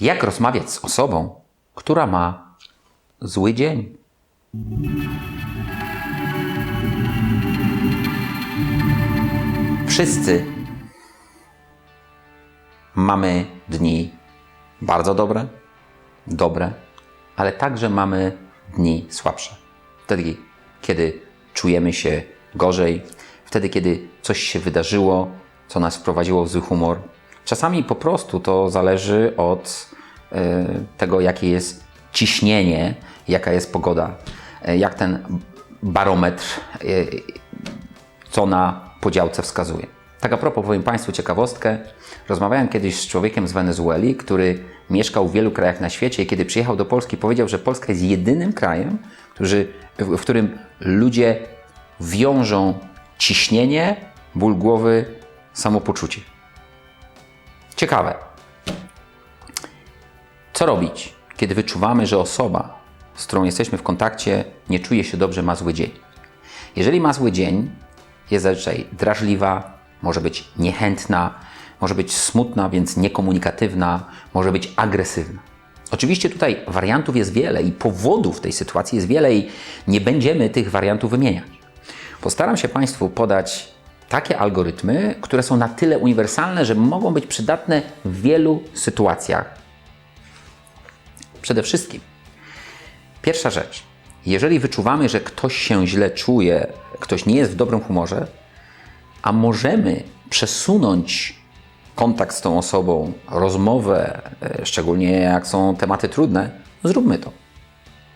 Jak rozmawiać z osobą, która ma zły dzień? Wszyscy mamy dni bardzo dobre, dobre, ale także mamy dni słabsze. Wtedy, kiedy czujemy się gorzej, wtedy, kiedy coś się wydarzyło, co nas wprowadziło w zły humor. Czasami po prostu to zależy od e, tego, jakie jest ciśnienie, jaka jest pogoda, e, jak ten barometr, e, co na podziałce wskazuje. Tak a propos, powiem Państwu ciekawostkę. Rozmawiałem kiedyś z człowiekiem z Wenezueli, który mieszkał w wielu krajach na świecie i kiedy przyjechał do Polski, powiedział, że Polska jest jedynym krajem, w którym ludzie wiążą ciśnienie, ból głowy, samopoczucie. Ciekawe. Co robić, kiedy wyczuwamy, że osoba, z którą jesteśmy w kontakcie, nie czuje się dobrze, ma zły dzień? Jeżeli ma zły dzień, jest zazwyczaj drażliwa, może być niechętna, może być smutna, więc niekomunikatywna, może być agresywna. Oczywiście tutaj wariantów jest wiele i powodów tej sytuacji jest wiele i nie będziemy tych wariantów wymieniać. Postaram się Państwu podać takie algorytmy, które są na tyle uniwersalne, że mogą być przydatne w wielu sytuacjach. Przede wszystkim, pierwsza rzecz, jeżeli wyczuwamy, że ktoś się źle czuje, ktoś nie jest w dobrym humorze, a możemy przesunąć kontakt z tą osobą, rozmowę, e, szczególnie jak są tematy trudne, zróbmy to.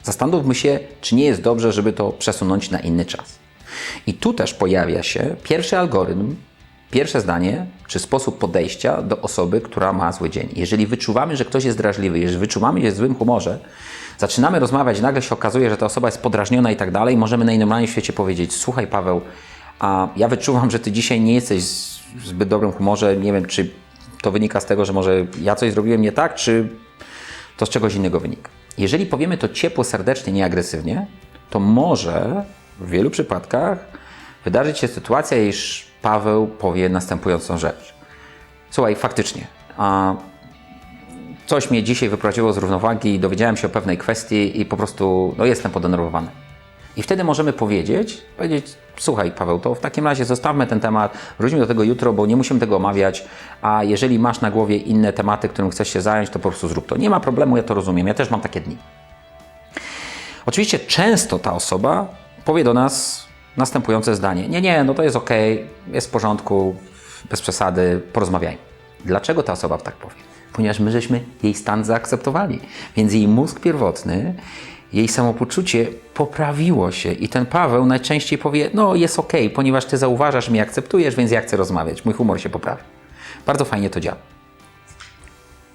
Zastanówmy się, czy nie jest dobrze, żeby to przesunąć na inny czas. I tu też pojawia się pierwszy algorytm, pierwsze zdanie, czy sposób podejścia do osoby, która ma zły dzień. Jeżeli wyczuwamy, że ktoś jest drażliwy, jeżeli wyczuwamy, że jest w złym humorze, zaczynamy rozmawiać, nagle się okazuje, że ta osoba jest podrażniona i tak dalej, możemy najnormalniej w świecie powiedzieć: Słuchaj, Paweł, a ja wyczuwam, że ty dzisiaj nie jesteś w zbyt dobrym humorze. Nie wiem, czy to wynika z tego, że może ja coś zrobiłem nie tak, czy to z czegoś innego wynika. Jeżeli powiemy to ciepło, serdecznie, nieagresywnie, to może w wielu przypadkach wydarzyć się sytuacja, iż Paweł powie następującą rzecz. Słuchaj, faktycznie, a coś mnie dzisiaj wyprowadziło z równowagi, dowiedziałem się o pewnej kwestii i po prostu no, jestem podenerwowany. I wtedy możemy powiedzieć, powiedzieć, słuchaj Paweł, to w takim razie zostawmy ten temat, wróćmy do tego jutro, bo nie musimy tego omawiać, a jeżeli masz na głowie inne tematy, którym chcesz się zająć, to po prostu zrób to. Nie ma problemu, ja to rozumiem, ja też mam takie dni. Oczywiście często ta osoba powie do nas następujące zdanie. Nie, nie, no to jest ok, jest w porządku, bez przesady, porozmawiajmy. Dlaczego ta osoba tak powie? Ponieważ my żeśmy jej stan zaakceptowali. Więc jej mózg pierwotny jej samopoczucie poprawiło się i ten Paweł najczęściej powie, no jest ok, ponieważ ty zauważasz mnie, akceptujesz, więc ja chcę rozmawiać, mój humor się poprawi. Bardzo fajnie to działa.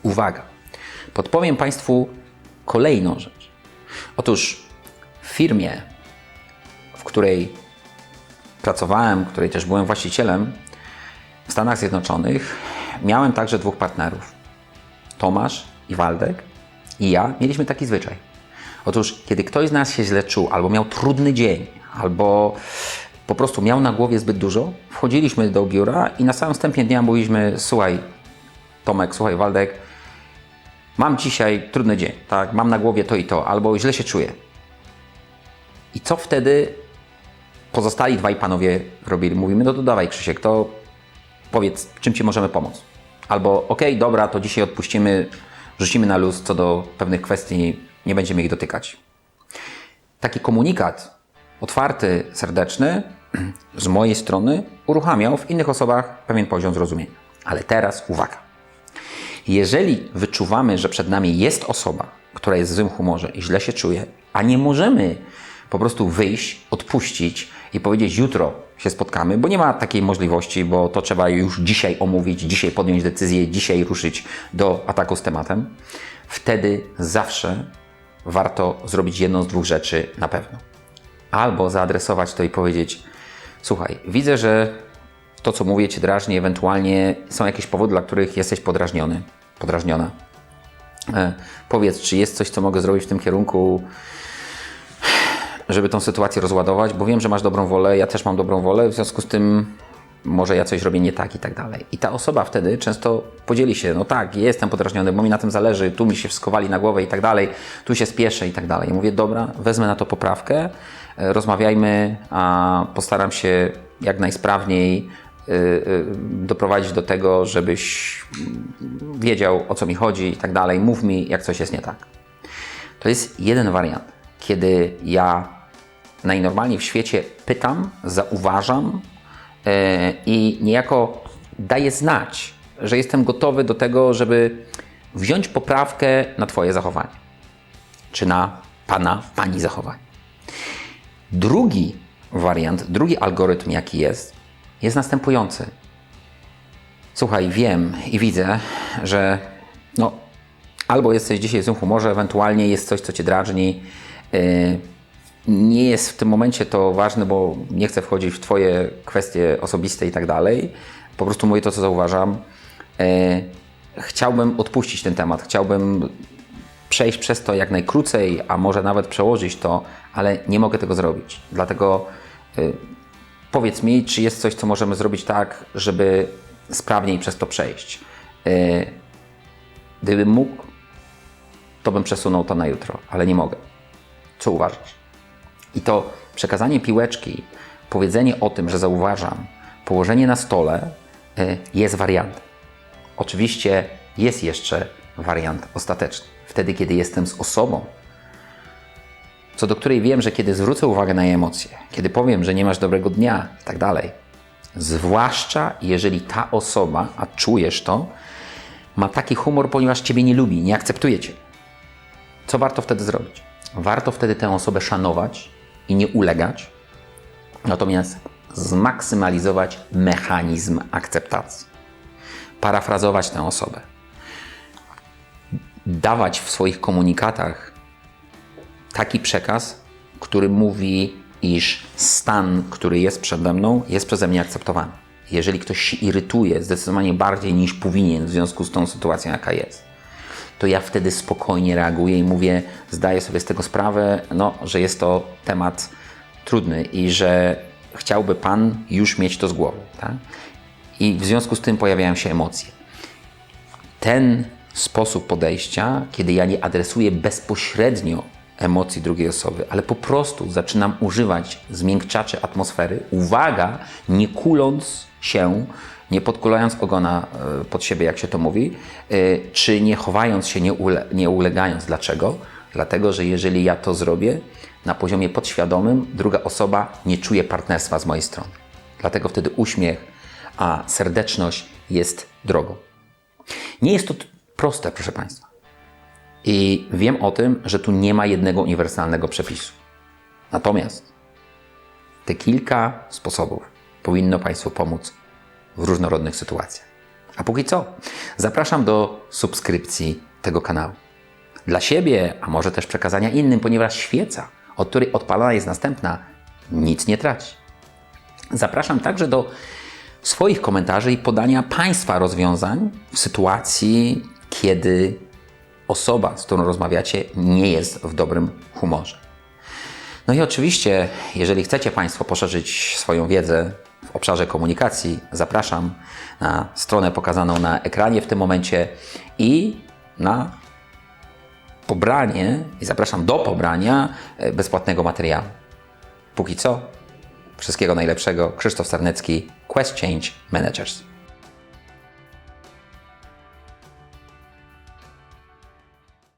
Uwaga, podpowiem Państwu kolejną rzecz. Otóż w firmie, w której pracowałem, której też byłem właścicielem w Stanach Zjednoczonych, miałem także dwóch partnerów. Tomasz i Waldek i ja mieliśmy taki zwyczaj Otóż, kiedy ktoś z nas się źle czuł, albo miał trudny dzień, albo po prostu miał na głowie zbyt dużo, wchodziliśmy do biura i na samym wstępie dnia mówiliśmy: Słuchaj, Tomek, słuchaj, Waldek, mam dzisiaj trudny dzień, tak? Mam na głowie to i to, albo źle się czuję. I co wtedy pozostali dwaj panowie robili? Mówimy: No to dawaj, Krzysiek, to powiedz, czym ci możemy pomóc. Albo okej, okay, dobra, to dzisiaj odpuścimy, rzucimy na luz co do pewnych kwestii nie będziemy ich dotykać. Taki komunikat otwarty, serdeczny z mojej strony uruchamiał w innych osobach pewien poziom zrozumienia. Ale teraz uwaga. Jeżeli wyczuwamy, że przed nami jest osoba, która jest w złym humorze i źle się czuje, a nie możemy po prostu wyjść, odpuścić i powiedzieć jutro się spotkamy, bo nie ma takiej możliwości, bo to trzeba już dzisiaj omówić, dzisiaj podjąć decyzję, dzisiaj ruszyć do ataku z tematem, wtedy zawsze warto zrobić jedną z dwóch rzeczy na pewno. Albo zaadresować to i powiedzieć: Słuchaj, widzę, że to, co mówię, cię drażni, ewentualnie są jakieś powody, dla których jesteś podrażniony, podrażniona. E, powiedz, czy jest coś, co mogę zrobić w tym kierunku, żeby tą sytuację rozładować, bo wiem, że masz dobrą wolę, ja też mam dobrą wolę, w związku z tym może ja coś robię nie tak i tak dalej. I ta osoba wtedy często podzieli się, no tak, jestem podrażniony, bo mi na tym zależy, tu mi się skowali na głowę i tak dalej, tu się spieszę i tak dalej. I mówię, dobra, wezmę na to poprawkę, e, rozmawiajmy, a postaram się jak najsprawniej y, y, doprowadzić do tego, żebyś wiedział o co mi chodzi i tak dalej. Mów mi, jak coś jest nie tak. To jest jeden wariant, kiedy ja najnormalniej w świecie pytam, zauważam yy, i niejako daję znać, że jestem gotowy do tego, żeby wziąć poprawkę na Twoje zachowanie, czy na Pana, Pani zachowanie. Drugi wariant, drugi algorytm, jaki jest, jest następujący. Słuchaj, wiem i widzę, że no, albo jesteś dzisiaj w złym humorze, ewentualnie jest coś, co cię drażni. Yy, nie jest w tym momencie to ważne, bo nie chcę wchodzić w Twoje kwestie osobiste i tak dalej. Po prostu mówię to, co zauważam. Yy, chciałbym odpuścić ten temat, chciałbym przejść przez to jak najkrócej, a może nawet przełożyć to, ale nie mogę tego zrobić. Dlatego y, powiedz mi, czy jest coś, co możemy zrobić tak, żeby sprawniej przez to przejść. Y, gdybym mógł, to bym przesunął to na jutro, ale nie mogę. Co uważasz? I to przekazanie piłeczki, powiedzenie o tym, że zauważam, położenie na stole y, jest wariantem. Oczywiście jest jeszcze wariant ostateczny. Wtedy, kiedy jestem z osobą, co do której wiem, że kiedy zwrócę uwagę na jej emocje, kiedy powiem, że nie masz dobrego dnia i tak dalej, zwłaszcza jeżeli ta osoba, a czujesz to, ma taki humor, ponieważ Ciebie nie lubi, nie akceptuje Cię. Co warto wtedy zrobić? Warto wtedy tę osobę szanować i nie ulegać, natomiast zmaksymalizować mechanizm akceptacji. Parafrazować tę osobę. Dawać w swoich komunikatach taki przekaz, który mówi, iż stan, który jest przede mną, jest przeze mnie akceptowany. Jeżeli ktoś się irytuje zdecydowanie bardziej niż powinien w związku z tą sytuacją, jaka jest, to ja wtedy spokojnie reaguję i mówię, zdaję sobie z tego sprawę, no, że jest to temat trudny i że chciałby Pan już mieć to z głowy. Tak? I w związku z tym pojawiają się emocje. Ten sposób podejścia, kiedy ja nie adresuję bezpośrednio emocji drugiej osoby, ale po prostu zaczynam używać zmiękczaczy atmosfery. Uwaga, nie kuląc się, nie podkulając ogona e, pod siebie, jak się to mówi, e, czy nie chowając się, nie, ule, nie ulegając. Dlaczego? Dlatego, że jeżeli ja to zrobię na poziomie podświadomym, druga osoba nie czuje partnerstwa z mojej strony. Dlatego wtedy uśmiech, a serdeczność jest drogą. Nie jest to proste, proszę Państwa. I wiem o tym, że tu nie ma jednego uniwersalnego przepisu. Natomiast te kilka sposobów powinno Państwu pomóc w różnorodnych sytuacjach. A póki co, zapraszam do subskrypcji tego kanału. Dla siebie, a może też przekazania innym, ponieważ świeca, od której odpalana jest następna, nic nie traci. Zapraszam także do swoich komentarzy i podania Państwa rozwiązań w sytuacji, kiedy osoba, z którą rozmawiacie, nie jest w dobrym humorze. No i oczywiście, jeżeli chcecie Państwo poszerzyć swoją wiedzę w obszarze komunikacji, zapraszam na stronę pokazaną na ekranie w tym momencie i na pobranie, i zapraszam do pobrania e, bezpłatnego materiału. Póki co, wszystkiego najlepszego. Krzysztof Sarnecki, Quest Change Managers.